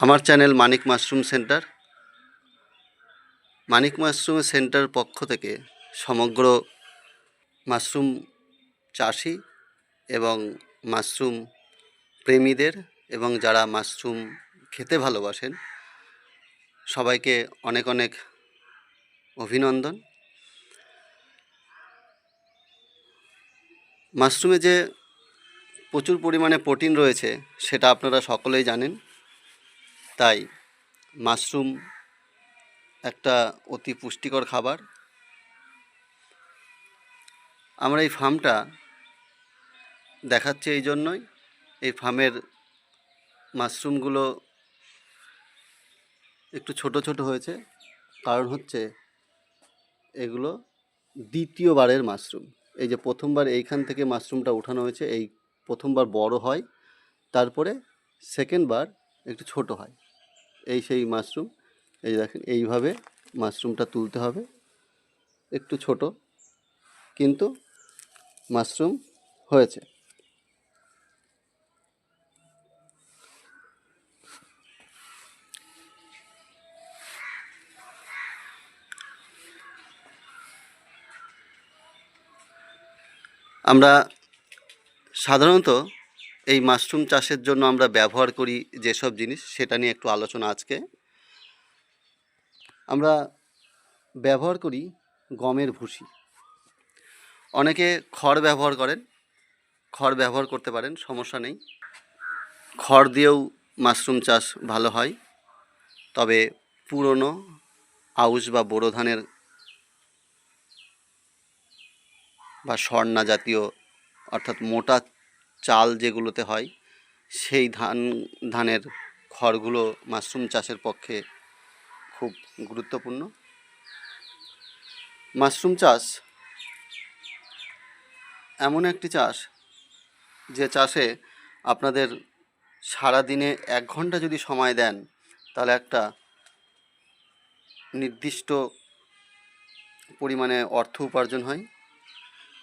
আমার channel Manik mushroom centre. Manik mushroom centre পক্ষ থেকে সমগ্র মাশরুম চাষি এবং মাশরুম প্রেমীদের এবং যারা মাশরুম খেতে ভালোবাসেন, সবাইকে অনেক অনেক অভিনন্দন। মাশরুমে যে প্রচুর পরিমাণে প্রোটিন রয়েছে, সেটা আপনারা সকলেই জানেন। তাই মাশরুম একটা অতি পুষ্টিকর খাবার। আমরা এই ফার্মটা দেখাচ্ছি এই জন্যই। এই ফার্মের মাশরুমগুলো একটু ছোট ছোট হয়েছে। কারণ হচ্ছে এগুলো দ্বিতীয়বারের মাশরুম। এই যে প্রথমবার এইখান থেকে মাশরুমটা উঠানো হয়েছে, এই প্রথমবার বড় হয়, তারপরে সেকেন্ডবার একটু ছোট হয়। এই সেই মাশরুম, এই যে দেখেন, এইভাবে মাশরুমটা তুলতে হবে। একটু ছোট, কিন্তু মাশরুম হয়েছে। আমরা সাধারণত এই মাশরুম চাষের জন্য আমরা ব্যবহার করি যেসব জিনিস, সেটা নিয়ে একটু আলোচনা আজকে। আমরা ব্যবহার করি গমের ভুসি। অনেকে খড় ব্যবহার করেন, খড় ব্যবহার করতে পারেন, সমস্যা নেই। খড় দিয়েও মাশরুম চাষ ভালো হয়, তবে পুরনো আউশ বা বোরো ধানের বা স্বর্ণা জাতীয়, অর্থাৎ মোটা চাল যেগুলোতে হয়, সেই ধান, ধানের খড়গুলো মাশরুম চাষের পক্ষে খুব গুরুত্বপূর্ণ। মাশরুম চাষ এমন একটি চাষ যে চাষে আপনাদের সারা দিনে এক ঘণ্টা যদি সময় দেন, তাহলে একটা নির্দিষ্ট পরিমাণে অর্থ উপার্জন হয়।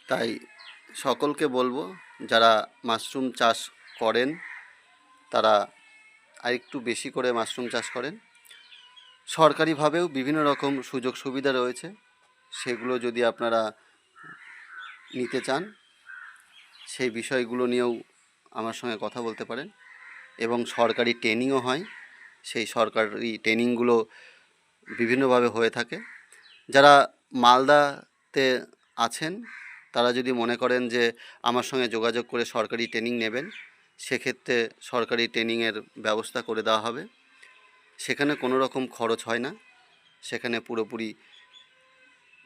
তাই সকলকে বলব যারা মাশরুম চাষ করেন, তারা আরেকটু বেশি করে মাশরুম চাষ করেন। সরকারিভাবেও বিভিন্ন রকম সুযোগ সুবিধা রয়েছে, সেগুলো যদি আপনারা নিতে চান, সেই বিষয়গুলো নিয়েও আমার সঙ্গে কথা বলতে পারেন। এবং সরকারি ট্রেনিংও হয়, সেই সরকারি ট্রেনিংগুলো বিভিন্নভাবে হয়ে থাকে। যারা মালদাতে আছেন তারা যদি মনে করেন যে আমার সঙ্গে যোগাযোগ করে সরকারি ট্রেনিং নেবেন, সেক্ষেত্রে সরকারি ট্রেনিংয়ের ব্যবস্থা করে দেওয়া হবে। সেখানে কোনো রকম খরচ হয় না। সেখানে পুরোপুরি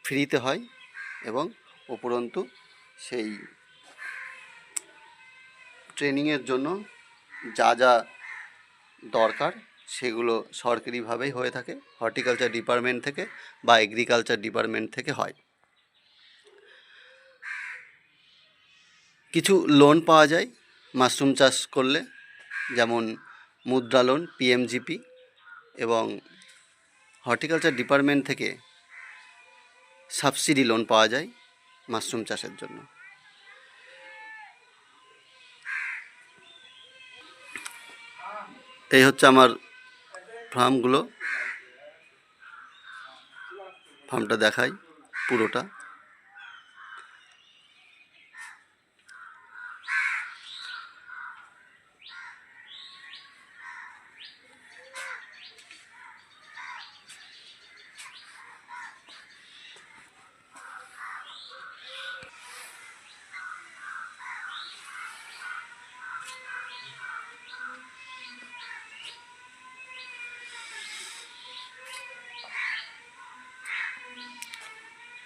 ফ্রিতে হয় এবং উপরন্তু সেই ট্রেনিংয়ের জন্য যা যা দরকার সেগুলো সরকারিভাবেই হয়ে থাকে। হর্টিকালচার ডিপার্টমেন্ট থেকে বা এগ্রিকালচার ডিপার্টমেন্ট থেকে হয়। কিছু লোন পাওয়া যায়, মাশরুম চাষ করলে, যেমন মুদ্রা লোন পিএমজিপি এবং হর্টিকালচার ডিপার্টমেন্ট থেকে সাবসিডি লোন পাওয়া যায় মাশরুম চাষের জন্য। এই হচ্ছে আমার ফার্মগুলো। ফার্মটা দেখাই পুরোটা।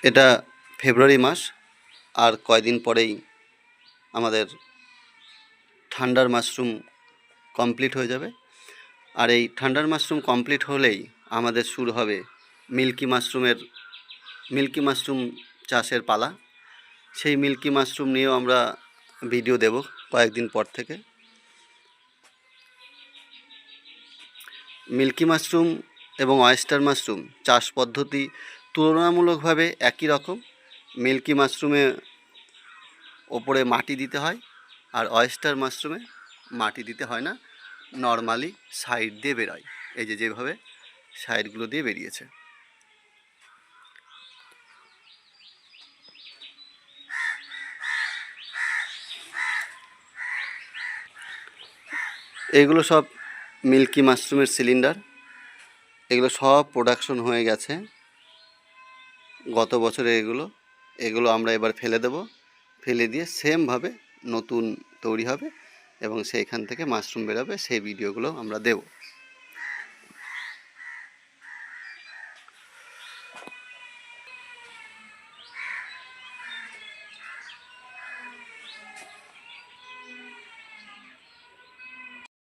এটা ফেব্রুয়ারি মাস আর কয়দিন পরেই আমাদের ঠান্ডার মাশরুম কমপ্লিট হয়ে যাবে। আর এই ঠান্ডার মাশরুম কমপ্লিট হলেই আমাদের শুরু হবে মিল্কি মাশরুমের, মিল্কি মাশরুম চাষের পালা। সেই মিল্কি মাশরুম নিয়েও আমরা ভিডিও দেব কয়েকদিন পর থেকে। মিল্কি মাশরুম এবং অয়েস্টার মাশরুম চাষ পদ্ধতি তুলনামূলকভাবে একই রকম। মিল্কি মাশরুমে ওপরে মাটি দিতে হয় আর অয়েস্টার মাশরুমে মাটি দিতে হয় না। নর্মালি সাইড দিয়ে বেরোয়। এই যে যেভাবে সাইডগুলো দিয়ে বেরিয়েছে। এগুলো সব মিল্কি মাশরুমের সিলিন্ডার। এগুলো সব প্রোডাকশন হয়ে গেছে। গত বছরে এগুলো এগুলো আমরা এবার ফেলে দেব। ফেলে দিয়ে সেমভাবে নতুন তৈরি হবে এবং সেইখান থেকে মাশরুম বেরোবে, সেই ভিডিওগুলো আমরা দেবো।